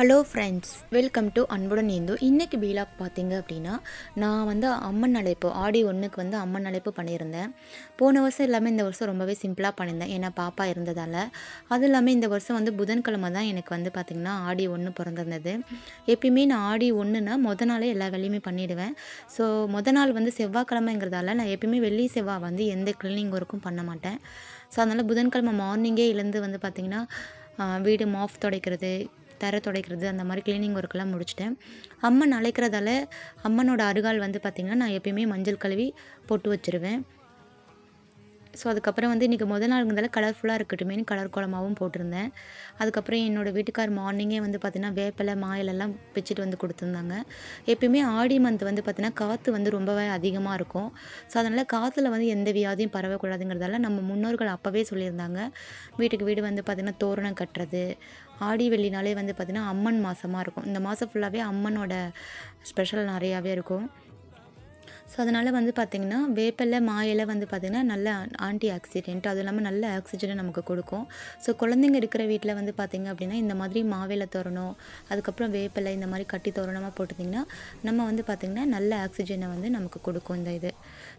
Hello friends welcome to அன்புடன் இந்து இன்றைக்கி பீலாக் பார்த்தீங்க அப்படின்னா நான் வந்து அம்மன் அழைப்பு ஆடி ஒன்றுக்கு வந்து அம்மன் அழைப்பு பண்ணியிருந்தேன். போன வருஷம் எல்லாமே இந்த வருஷம் ரொம்பவே சிம்பிளாக பண்ணியிருந்தேன். ஏன்னா பாப்பா இருந்ததால். அது இல்லாமல் இந்த வருஷம் வந்து புதன்கிழமை தான் எனக்கு வந்து பார்த்திங்கன்னா ஆடி ஒன்று பிறந்திருந்தது. எப்பயுமே நான் ஆடி ஒன்றுனா முத நாளே எல்லா வேலையுமே பண்ணிவிடுவேன் ஸோ முத நாள் வந்து செவ்வாய்க்கிழமைங்கிறதால நான் எப்பயுமே வெள்ளி செவ்வாய் வந்து எந்த கிளீனிங் ஒர்க்கும் பண்ண மாட்டேன். ஸோ அதனால் புதன்கிழமை மார்னிங்கே எழுந்து வந்து பார்த்திங்கன்னா வீடு மாஃப் துடைக்கிறது தரை துடைக்கிறது அந்த மாதிரி க்ளீனிங் ஒர்க்கெல்லாம் முடிச்சிட்டேன். அம்மன் அழைக்கிறதால அம்மனோட அருகால் வந்து பார்த்திங்கன்னா நான் எப்பயுமே மஞ்சள் கழுவி போட்டு வச்சுருவேன். ஸோ அதுக்கப்புறம் வந்து இன்றைக்கி முதல் நாளுங்கிறதால கலர்ஃபுல்லாக இருக்கட்டுமேனு கலர் கோலமாகவும் போட்டிருந்தேன். அதுக்கப்புறம் என்னோடய வீட்டுக்கார் மார்னிங்கே வந்து பார்த்திங்கன்னா வேப்பிலை மாயிலெல்லாம் பிச்சுட்டு வந்து கொடுத்துருந்தாங்க. எப்பயுமே ஆடி மந்த் வந்து பார்த்திங்கன்னா காற்று வந்து ரொம்பவே அதிகமாக இருக்கும். ஸோ அதனால் காற்றுல வந்து எந்த வியாதியும் பரவக்கூடாதுங்கிறதால நம்ம முன்னோர்கள் அப்போவே சொல்லியிருந்தாங்க. வீட்டுக்கு வீடு வந்து பார்த்திங்கன்னா தோரணம் கட்டுறது. ஆடி வெள்ளினாலே வந்து பார்த்திங்கன்னா அம்மன் மாதமாக இருக்கும். இந்த மாதம் ஃபுல்லாகவே அம்மனோட ஸ்பெஷல் நிறையாவே இருக்கும். ஸோ அதனால் வந்து பார்த்திங்கன்னா வேப்பிலை மாயிலை வந்து பார்த்திங்கன்னா நல்ல ஆன்டி ஆக்சிடென்ட் அதுவும் இல்லாமல் நல்ல ஆக்சிஜனை நமக்கு கொடுக்கும். ஸோ குழந்தைங்க இருக்கிற வீட்டில் வந்து பார்த்திங்க அப்படின்னா இந்த மாதிரி மாவில தோரணம் அதுக்கப்புறம் வேப்பிலை இந்த மாதிரி கட்டி தோரணமாக போட்டிருந்திங்கன்னா நம்ம வந்து பார்த்திங்கன்னா நல்ல ஆக்சிஜனை வந்து நமக்கு கொடுக்கும் இந்த இது.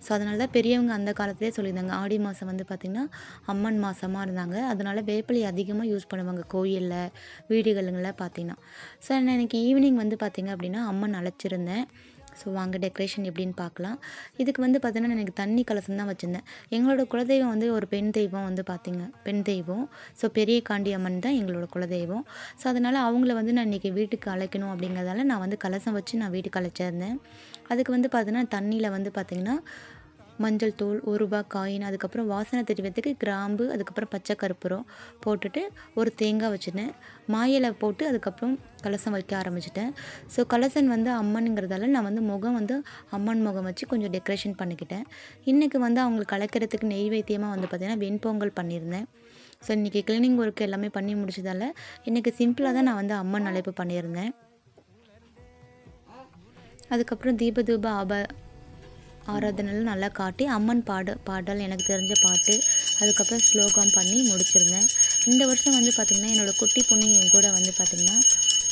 ஸோ அதனால தான் பெரியவங்க அந்த காலத்திலே சொல்லியிருந்தாங்க. ஆடி மாதம் வந்து பார்த்திங்கன்னா அம்மன் மாதமாக இருந்தாங்க. அதனால் வேப்பிலை அதிகமாக யூஸ் பண்ணுவாங்க கோயிலில் வீடுகளுங்களில் பார்த்திங்கன்னா ஸோ நான் எனக்கு ஈவினிங் வந்து பார்த்திங்க அப்படின்னா அம்மன் அழைச்சிருந்தேன். ஸோ வாங்க டெக்கரேஷன் எப்படின்னு பார்க்கலாம். இதுக்கு வந்து பார்த்தீங்கன்னா எனக்கு தண்ணி கலசம் தான் வச்சுருந்தேன். எங்களோட குலதெய்வம் வந்து ஒரு பெண் தெய்வம் வந்து பார்த்திங்க பெண் தெய்வம். ஸோ பெரிய காண்டி அம்மன் தான் எங்களோட குலதெய்வம். ஸோ அதனால் அவங்கள வந்து நான் இன்றைக்கி வீட்டுக்கு அழைக்கணும் அப்படிங்கிறதால நான் வந்து கலசம் வச்சு நான் வீட்டுக்கு அழைச்சிருந்தேன். அதுக்கு வந்து பார்த்தீங்கன்னா தண்ணியில் வந்து பார்த்திங்கன்னா மஞ்சள் தூள் ஒரு ரூபாய் காயின் அதுக்கப்புறம் வாசனை தெரிவதுக்கு கிராம்பு அதுக்கப்புறம் பச்சை கருப்புரம் போட்டுட்டு ஒரு தேங்காய் வச்சுட்டேன். மாயிலை போட்டு அதுக்கப்புறம் கலசம் வைக்க ஆரம்பிச்சிட்டேன். ஸோ கலசன் வந்து அம்மனுங்கிறதால நான் வந்து முகம் வந்து அம்மன் முகம் வச்சு கொஞ்சம் டெக்கரேஷன் பண்ணிக்கிட்டேன். இன்றைக்கி வந்து அவங்களுக்கு கலக்கிறதுக்கு நெய்வேத்தியமாக வந்து பார்த்திங்கன்னா வெண்பொங்கல் பண்ணியிருந்தேன். ஸோ இன்றைக்கி க்ளீனிங் ஒர்க் எல்லாமே பண்ணி முடிச்சதால் இன்றைக்கி சிம்பிளாக தான் நான் வந்து அம்மன் அழைப்பு பண்ணியிருந்தேன். அதுக்கப்புறம் தீப தூப ஆப ஆராதனைலாம் நல்லா காட்டி அம்மன் பாட பாடல் எனக்கு தெரிஞ்ச பாட்டு அதுக்கப்புறம் ஸ்லோகம் பண்ணி முடிச்சிருந்தேன். இந்த வருஷம் வந்து பார்த்திங்கன்னா என்னோடய குட்டி பொண்ணு என் கூட வந்து பார்த்திங்கன்னா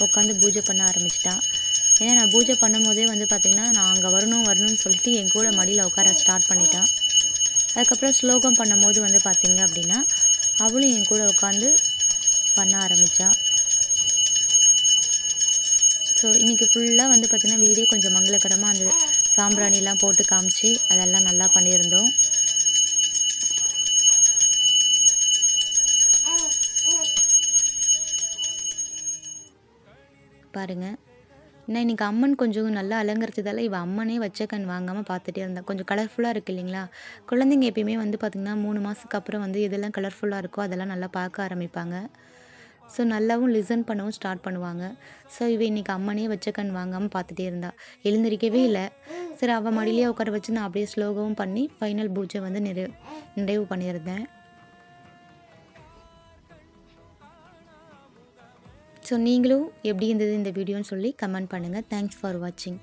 உட்காந்து பூஜை பண்ண ஆரம்பிச்சிட்டா. ஏன்னா நான் பூஜை பண்ணும்போதே வந்து பார்த்திங்கன்னா நான் அங்கே வரணும் வரணும்னு சொல்லிட்டு என் கூட மடியில் உட்கார ஸ்டார்ட் பண்ணிட்டான் அதுக்கப்புறம் ஸ்லோகம் பண்ணும்போது வந்து பார்த்திங்க அப்படின்னா அவளும் என் கூட உட்காந்து பண்ண ஆரம்பித்தா ஸோ இன்றைக்கி ஃபுல்லாக வந்து பார்த்திங்கன்னா வீடே கொஞ்சம் மங்களகரமாக அந்த சாம்பிராணிலாம் போட்டு காமிச்சு அதெல்லாம் நல்லா பண்ணியிருந்தோம். பாருங்கள் நான் இன்றைக்கி அம்மன் கொஞ்சம் நல்லா அலங்கரிச்சதால இவள் அம்மனே வச்ச கண் வாங்காமல் பார்த்துட்டே இருந்தா. கொஞ்சம் கலர்ஃபுல்லாக இருக்குது இல்லைங்களா? குழந்தைங்க எப்பயுமே வந்து பார்த்திங்கன்னா மூணு மாதத்துக்கு அப்புறம் வந்து எதெல்லாம் கலர்ஃபுல்லாக இருக்கோ அதெல்லாம் நல்லா பார்க்க ஆரம்பிப்பாங்க. ஸோ நல்லாவும் லிசன் பண்ணவும் ஸ்டார்ட் பண்ணுவாங்க. ஸோ இவ இன்றைக்கி அம்மனே வச்ச கண் வாங்காமல் பார்த்துட்டே இருந்தா. எழுந்திரிக்கவே இல்லை. சரி அவள் மடியிலேயே உட்கார வச்சு நான் அப்படியே ஸ்லோகவும் பண்ணி ஃபைனல் பூஜை வந்து நிறைவு நிறைவு பண்ணியிருந்தேன். ஸோ நீங்களும் எப்படி இருந்தது இந்த வீடியோன்னு சொல்லி கமெண்ட் பண்ணுங்கள் தேங்க்ஸ் ஃபார் வாட்சிங்